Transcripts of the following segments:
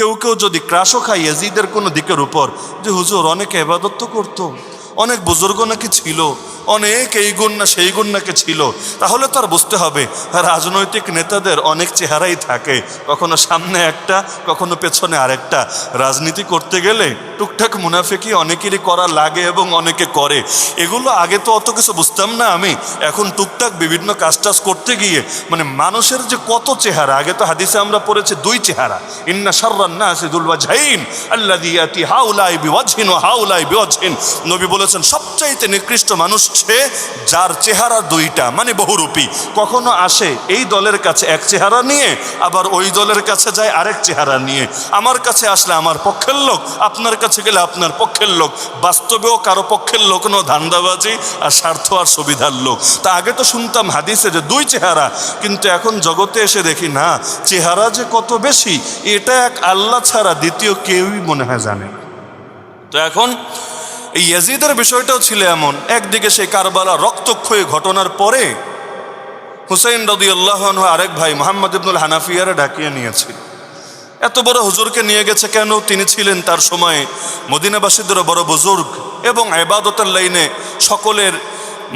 কেউ কেউ যদি ক্রাশও খায় ইয়াজিদের কোনো দিকের উপর, যে হুজুর অনেকে এবাদত করত। করতো, অনেক বুজুর্গ নাকি ছিল অনেক এই গুণ না সেই গুণ নাকি ছিল। তাহলে তো আর বুঝতে হবে, রাজনৈতিক নেতাদের অনেক চেহারাই থাকে। কখনো সামনে একটা, কখনো পেছনে আরেকটা। রাজনীতি করতে গেলে টুকটাক মুনাফিকি অনেকেরই করা লাগে এবং অনেকে করে। এগুলো আগে তো অত কিছু বুঝতাম না আমি। এখন টুকটাক বিভিন্ন কাজ টাজ করতে গিয়ে মানে মানুষের যে কত চেহারা, আগে তো হাদিসে আমরা পড়েছি দুই চেহারা। ইন্না শাররান্না সিদুল ওয়াজহাইন, আল্লাযী ইয়াতি হাউলাই বিওয়াজহিন ওয়া হাউলাই বিওয়াজহিন। নবী বলেছেন, সবচাইতে নিকৃষ্ট মানুষ সে যার চেহারা দুইটা মানে বহুরূপী। কখনো আসে এই দলের কাছে এক চেহারা নিয়ে, আবার ওই দলের কাছে যায় আরেক চেহারা নিয়ে। আমার কাছে আসলে আমার পক্ষের লোক, আপনার কাছে গেলে আপনার পক্ষের লোক। বাস্তবেও কারও পক্ষের লোক নো ধান্দাবাজি আর স্বার্থ আর সুবিধার লোক। তা আগে তো শুনতাম হাদিসে যে দুই চেহারা, কিন্তু এখন জগতে এসে দেখি, না, চেহারা যে কত বেশি, এটা এক আল্লাহ ছাড়া দ্বিতীয় কেউই মনে হয় জানে। তো এখন এই ইয়াজিদের বিষয়টাও ছিল এমন। একদিকে সেই কারবালা রক্তক্ষয়ী ঘটনার পরে হুসাইন রদি আল্লাহ আরেক ভাই মোহাম্মদ ইবনুল হানাফিয়ারে ডাকিয়ে নিয়েছিল। এত বড় হুজুরকে নিয়ে গেছে কেন? তিনি ছিলেন তার সময়ে মদিনাবাসীদেরও বড় বুজুর্গ এবং এবাদতের লাইনে সকলের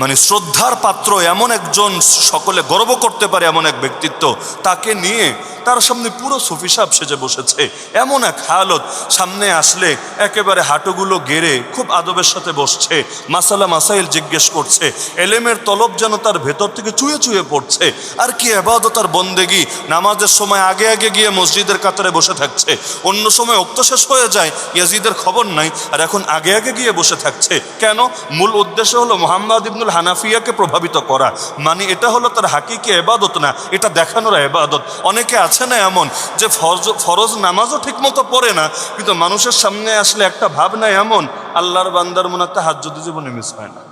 মানে শ্রদ্ধার পাত্র এমন একজন সকলে গর্ব করতে পারে এমন এক ব্যক্তিত্ব, তাকে নিয়ে তার সামনে পুরো সুফি সাহেব সেজে বসেছে। এমন এক হালত, সামনে আসলে একেবারে হাঁটুগুলো গেড়ে খুব আদবের সাথে বসছে, মাসালা মাসাইল জিজ্ঞেস করছে, এলেমের তলব যেন তার ভেতর থেকে চুয়ে চুয়ে পড়ছে, আর কি আবাদত আর বন্দেগি, নামাজের সময় আগে আগে গিয়ে মসজিদের কাতারে বসে থাকছে, অন্য সময় অক্ত শেষ হয়ে যায়, ইয়াজিদের খবর নাই, আর এখন আগে আগে গিয়ে বসে থাকছে। কেন? মূল উদ্দেশ্য হলো মোহাম্মদ ইবনুল হানাফিয়াকে প্রভাবিত করা। মানে এটা হলো তার হাকিকে এবাদত না, এটা দেখানোর এবাদত। অনেকে আছে না এমন যে ফরজ ফরজ নামাজও ঠিকমতো পড়ে না, কিন্তু মানুষের সামনে আসলে একটা ভাবনা এমন, আল্লাহর বান্দার মনে একটা হাত জীবনে মিস হয় না।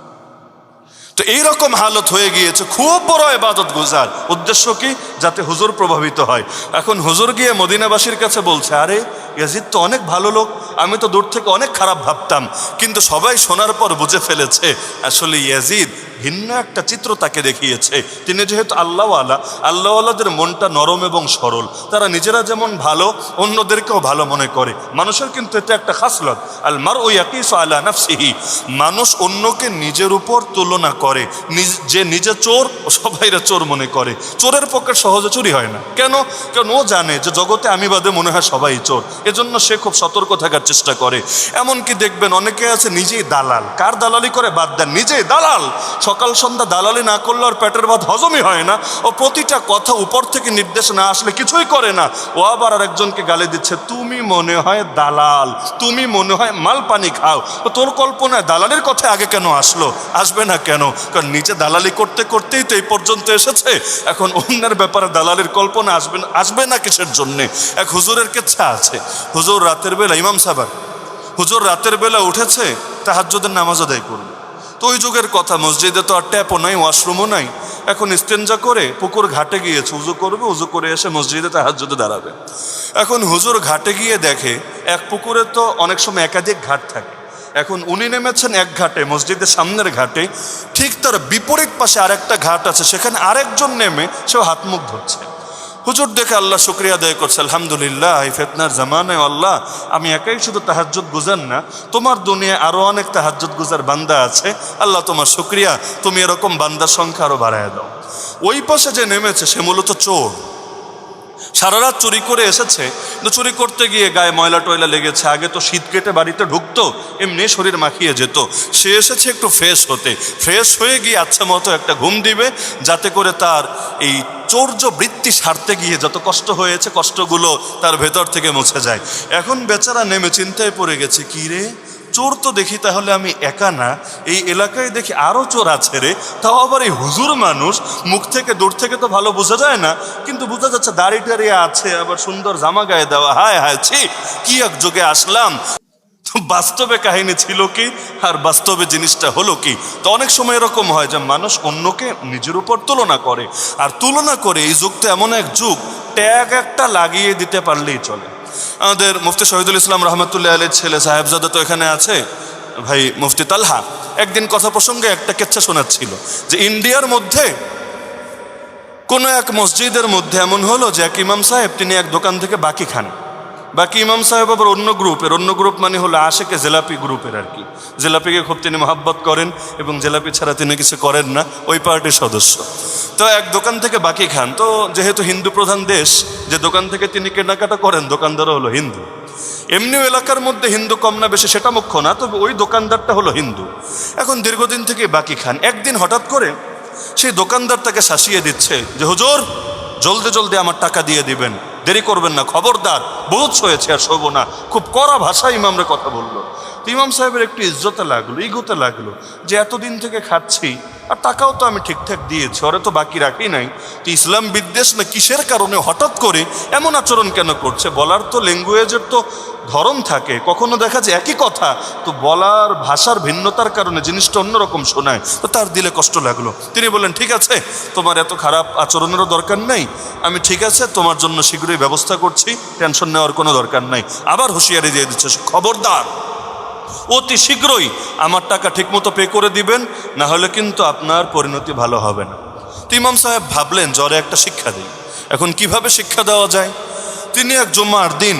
তো এইরকম হালত হয়ে গিয়েছে, খুব বড় এবাদত গুজার। উদ্দেশ্য কি? যাতে হুজুর প্রভাবিত হয়। এখন হুজুর গিয়ে মদিনাবাসীর কাছে বলছে, আরে ইয়াজিদ তো অনেক ভালো লোক, আমি তো দূর থেকে অনেক খারাপ ভাবতাম। কিন্তু সবাই শোনার পর বুঝে ফেলেছে, আসলে ইয়াজিদ ভিন্ন একটা চিত্র তাকে দেখিয়েছে। তিনি যেহেতু আল্লাহওয়ালা, আল্লাহওয়ালাদের মনটা নরম এবং সরল। তারা নিজেরা যেমন ভালো, অন্যদেরকেও ভালো মনে করে। মানুষের কিন্তু এটা একটা খাসলত আল মার ওই ইয়াকিস আলা নাফসিহি। মানুষ অন্যকে নিজের উপর তুলনা করে যে নিজে চোর ও সবাইরা চোর মনে করে। চোরের পক্ষে সহজে চুরি হয় না। কেন? কারণ ও জানে যে জগতে আমি বাদে মনে হয় সবাই চোর। এজন্য সে খুব সতর্ক থাকার চেষ্টা করে। এমনকি দেখবেন অনেকে আছে নিজেই দালাল। কার দালালি করে? বাদ দেন, নিজেই দালাল। সকাল সন্ধ্যা দালালি না করলে ওর পেটের ভাত হজমই হয় না। ও প্রতিটা কথা উপর থেকে নির্দেশ না আসলে কিছুই করে না। ও আবার আর একজনকে গালি দিচ্ছে, তুমি মনে হয় দালাল। তুমি মনে হয় মাল পানি খাও। তোর কল্পনায় দালালির কথা আগে কেন আসলো? আসবে না কেন? কারণ নিজে দালালি করতে করতেই তো এই পর্যন্ত এসেছে। এখন অন্যের ব্যাপারে দালালির কল্পনা আসবে আসবে না কিসের জন্যে? এক হুজুরের কেচ্ছা আছে। হুজুর রাতের বেলা, ইমাম সাহেব, হুজুর রাতের বেলা উঠেছে, তাহাজ্জুদের নামাজ আদায় করবে। তো ওই যুগের কথা, মসজিদে তো আর ট্যাপও নাই, ওয়াশরুমও নাই। এখন ইস্তেঞ্জা করে পুকুর ঘাটে গিয়েছে, উজু করবে, উজু করে এসে মসজিদে তাহাজ্জুদে দাঁড়াবে। এখন হুজুর ঘাটে গিয়ে দেখে, এক পুকুরে তো অনেক সময় একাধিক ঘাট থাকে। এখন উনি নেমেছেন এক ঘাটে, মসজিদের সামনের ঘাটে। ঠিক তার বিপরীত পাশে আরেকটা ঘাট আছে, সেখানে আরেকজন নেমে সেও হাত মুখ ধরছে। হুজুর দেখে আল্লাহ শুক্রিয়া আদায় করছে, আলহামদুলিল্লাহ, এই ফেতনার জামানায় আল্লাহ, আমি একাই শুধু তাহাজ্জুদ গুজার না, তোমার দুনিয়ায় আরও অনেক তাহাজ্জুদ গুজার বান্দা আছে, আল্লাহ তোমার শুক্রিয়া, তুমি এরকম বান্দার সংখ্যা আরও বাড়ায় দাও। ওই পাশে যে নেমেছে, সে মূলত চোর। সারা রাত চুরি করে এসেছে, কিন্তু চুরি করতে গিয়ে গায়ে ময়লা টয়লা লেগেছে। আগে তো শীত কেটে বাড়িতে ঢুকতো, এমনি শরীর মাখিয়ে যেত। সে এসেছে একটু ফ্রেশ হতে। ফ্রেশ হয়ে গিয়ে আচ্ছা মতো একটা ঘুম দিবে, যাতে করে তার এই চৌর্য বৃত্তি সারতে গিয়ে যত কষ্ট হয়েছে, কষ্টগুলো তার ভেতর থেকে মুছে যায়। এখন বেচারা নেমে চিন্তায় পড়ে গেছে, কি রে? চোর তো দেখি তাহলে আমি একা না? এই এলাকায় দেখি আরও চোর আছে রে। তাও আবার এই হুজুর মানুষ মুখ থেকে দূর থেকে তো ভালো বোঝা যায় না। কিন্তু বোঝা যাচ্ছে দাড়ি টাড়ি আছে, আবার সুন্দর জামা গায়ে দেওয়া। হায় হায়, ছি, কি এক যুগে আসলাম। বাস্তবে কাহিনী ছিল কি? আর বাস্তবে জিনিসটা হলো কি? তো অনেক সময় এরকম হয় যে মানুষ অন্যকে নিজের উপর তুলনা করে। আর তুলনা করে এই যুগটা এমন এক যুগ, ট্যাগ একটা লাগিয়ে দিতে পারলেই চলে। আমাদের মুফতি শহীদুল ইসলাম রহমতুল্লাহ আলীর ছেলে সাহেবজাদা তো এখানে আছে, ভাই মুফতি তালহা। একদিন কথা প্রসঙ্গে একটা কেচ্ছা শোনাচ্ছিল যে ইন্ডিয়ার মধ্যে কোনো এক মসজিদের মধ্যে এমন হলো যে এক ইমাম সাহেব, তিনি এক দোকান থেকে বাকি খান। বাকি ইমাম সাহেব আবার অন্য গ্রুপের অন্য গ্রুপ মানে হলো আশেকে জেলাপি গ্রুপের আর কি। জেলাপিকে খুব তিনি মহাব্বত করেন এবং জেলাপি ছাড়া তিনি কিছু করেন না, ওই পার্টির সদস্য। তো এক দোকান থেকে বাকি খান। তো যেহেতু হিন্দু প্রধান দেশ, যে দোকান থেকে তিনি কেনাকাটা করেন, দোকানদারও হলো হিন্দু। এমনিও এলাকার মধ্যে হিন্দু কম না বেশি সেটা মুখ্য না, তবে ওই দোকানদারটা হলো হিন্দু। এখন দীর্ঘদিন থেকে বাকি খান। একদিন হঠাৎ করে সেই দোকানদার তাকে শাসিয়ে দিচ্ছে যে, হুজুর, জলদি জলদি আমার টাকা দিয়ে দিবেন। দেরি করবেন না, খবরদার বোধ হয়েছে আর শোভ না। খুব কড়া ভাষায় ইমামরা কথা বলল। তো ইমাম সাহেবের একটু ইজ্জতে লাগল, ইগোতে লাগল যে এতদিন থেকে খাচ্ছি আর টাকাও তো আমি ঠিকঠাক দিয়েছি, ওরে তো বাকি রাখি নাই। তো ইসলাম বিদ্বেষ না কিসের কারণে হঠাৎ করে এমন আচরণ কেন করছে? বলার তো ল্যাঙ্গুয়েজের তো ধরন থাকে। কখনো দেখা যায় একই কথা, তো বলার ভাষার ভিন্নতার কারণে জিনিসটা অন্যরকম শোনায়, তো তার দিলে কষ্ট লাগল। তিনি বললেন, ঠিক আছে, তোমার এত খারাপ আচরণেরও দরকার নেই। আমি ঠিক আছে, তোমার জন্য শীঘ্রই ব্যবস্থা করছি, টেনশন নেওয়ার কোনো দরকার নাই। আবার হুঁশিয়ারি দিয়ে দিচ্ছে খবরদার। অতি শীঘ্রই আমার টাকা ঠিকমতো পে করে দিবেন, না হলে কিন্তু আপনার পরিণতি ভালো হবে না। তো ইমাম সাহেব ভাবলেন, জ্বরে একটা শিক্ষা দিই। এখন কীভাবে শিক্ষা দেওয়া যায়? তিনি এক জুম্মার দিন,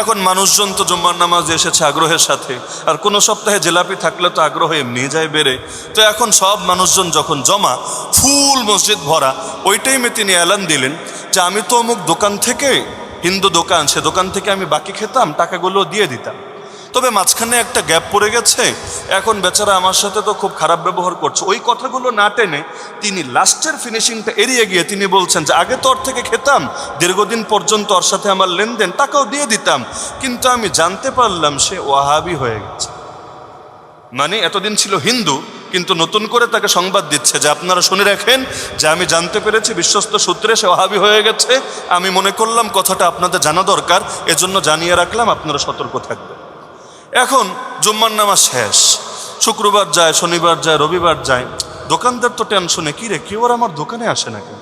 এখন মানুষজন তো জুম্মার নামাজ এসেছে আগ্রহের সাথে, আর কোনো সপ্তাহে জেলাপি থাকলে তো আগ্রহ এমনি যায় বেড়ে। তো এখন সব মানুষজন যখন জমা, ফুল মসজিদ ভরা ওই টাইমে তিনি এলান দিলেন যে আমি তো অমুক দোকান থেকে, হিন্দু দোকান, সে দোকান থেকে আমি বাকি খেতাম, টাকাগুলো দিয়ে দিতাম। তবে মাঝখানে একটা গ্যাপ পড়ে গেছে। এখন বেচারা আমার সাথে তো খুব খারাপ ব্যবহার করছে। ওই কথাগুলো না টেনে তিনি লাস্টের ফিনিশিংটা এড়িয়ে গিয়ে তিনি বলছেন যে, আগে তো ওর থেকে খেতাম, দীর্ঘদিন পর্যন্ত ওর সাথে আমার লেনদেন, টাকাও দিয়ে দিতাম, কিন্তু আমি জানতে পারলাম সে ওয়াহাবি হয়ে গেছে। মানে এতদিন ছিল হিন্দু, কিন্তু নতুন করে তাকে সংবাদ দিচ্ছে যে, আপনারা শুনে রাখেন যে, আমি জানতে পেরেছি বিশ্বস্ত সূত্রে সে ওহাবি হয়ে গেছে। আমি মনে করলাম কথাটা আপনাদের জানা দরকার, এজন্য জানিয়ে রাখলাম আপনারা সতর্ক থাকবেন। এখন জুম্মার নামা শেষ, শুক্রবার যায়, শনিবার যায়, রবিবার যায়, দোকানদার তো টেনশনে, কী রে কেউ আর আমার দোকানে আসে না কেন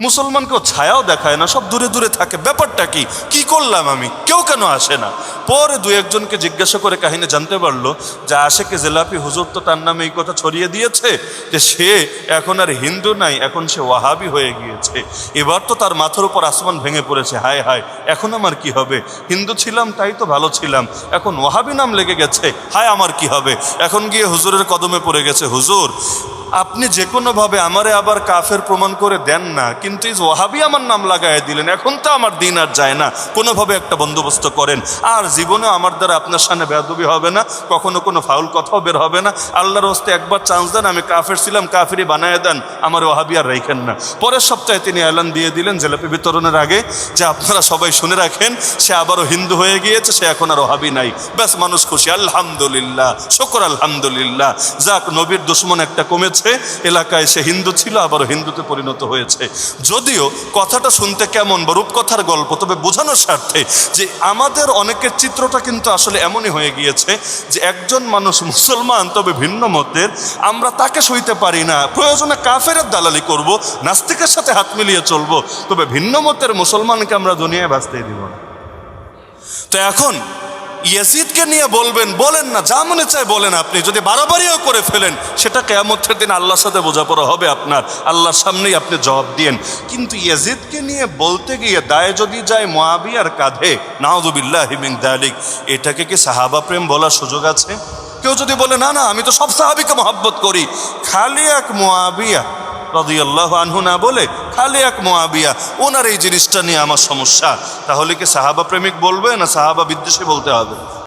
মুসলমানকেও ছায়াও দেখায় না, সব দূরে দূরে থাকে। ব্যাপারটা কি? কি করলাম আমি? কেউ কেন আসে না? পরে দু একজনকে জিজ্ঞাসা করে কাহিনী জানতে পারল যে আশেকে জেলাপি হুজুর তো তার নামে এই কথা ছড়িয়ে দিয়েছে যে সে এখন আর হিন্দু নাই, এখন সে ওয়াহাবি হয়ে গিয়েছে। এবার তো তার মাথার উপর আসমান ভেঙে পড়েছে। হায় হায়, এখন আমার কি হবে? হিন্দু ছিলাম, তাই তো ভালো ছিলাম। এখন ওয়াহাবি নাম লেগে গেছে। হায়, আমার কি হবে? এখন গিয়ে হুজুরের কদমে পড়ে গেছে। হুজুর আপনি যে কোনোভাবে আমারে আবার কাফের প্রমাণ করে দেন না, কিন্তু এই ওয়াহাবি আমার নাম লাগাই দিলেন, এখন তো আমার দিন আর যায় না। কোনোভাবে একটা বন্দোবস্ত করেন। আর জীবনে আমার দ্বারা আপনার সামনে বেদবি হবে না, কখনো কোনো ফাউল কথাও বের হবে না। আল্লাহর হস্তে একবার চান্স দেন, আমি কাফের ছিলাম, কাফেরই বানায় দেন, আমার ওয়াহাবি আর রেখেন না। পরের সপ্তাহে তিনি অ্যালান দিয়ে দিলেন জেলাপি বিতরণের আগে, যে আপনারা সবাই শুনে রাখেন, সে আবারও হিন্দু হয়ে গিয়েছে, সে এখন আর ওহাবি নাই। ব্যাস, মানুষ খুশি। আলহামদুলিল্লাহ, শকর আলহামদুলিল্লাহ। যাক, নবীর দুশ্মন একটা কমেছে। এলাকায় সে হিন্দু ছিল, আবারও হিন্দুতে পরিণত হয়েছে। যদিও কথাটা শুনতে কেমন বা রূপকথার গল্প, তবে বোঝানোর স্বার্থে যে আমাদের অনেকের চিত্রটা কিন্তু আসলে এমনই হয়ে গিয়েছে যে একজন মানুষ মুসলমান, তবে ভিন্ন মতের, আমরা তাকে সইতে পারি না। প্রয়োজনে কাফেরের দালালি করব, নাস্তিকের সাথে হাত মিলিয়ে চলবো, তবে ভিন্ন মতের মুসলমানকে আমরা দুনিয়ায় বাঁচতেই দিব না। তো এখন ইয়াসিদকে নিয়ে বলবেন, বলেন না, যা মনে চায় বলেন আপনি। যদি বাড়াবাড়িও করে ফেলেন, সেটা কেয়ামতের দিন আল্লাহর সাথে বোঝাপড়া হবে আপনার। আল্লাহর সামনেই আপনি জবাব দিয়েন। কিন্তু ইয়াজিদকে নিয়ে বলতে গিয়ে দায় যদি যায় মোয়াবিয়ার কাঁধে নাহদুবিল্লাহ হিমিং দালিক, এটাকে কি সাহাবা প্রেম বলার সুযোগ আছে? কেউ যদি বলে, না না, আমি তো সব সাহাবিকে মহাব্বত করি। খালি এক মোয়াবিয়া রদিয়াল্লাহ আনহু না বলে খালি এক মোয়াবিয়া ওনার এই জিনিসটা নিয়ে আমার সমস্যা। তাহলে কি সাহাবা প্রেমিক বলবে না সাহাবা বিদ্বেষী বলতে হবে?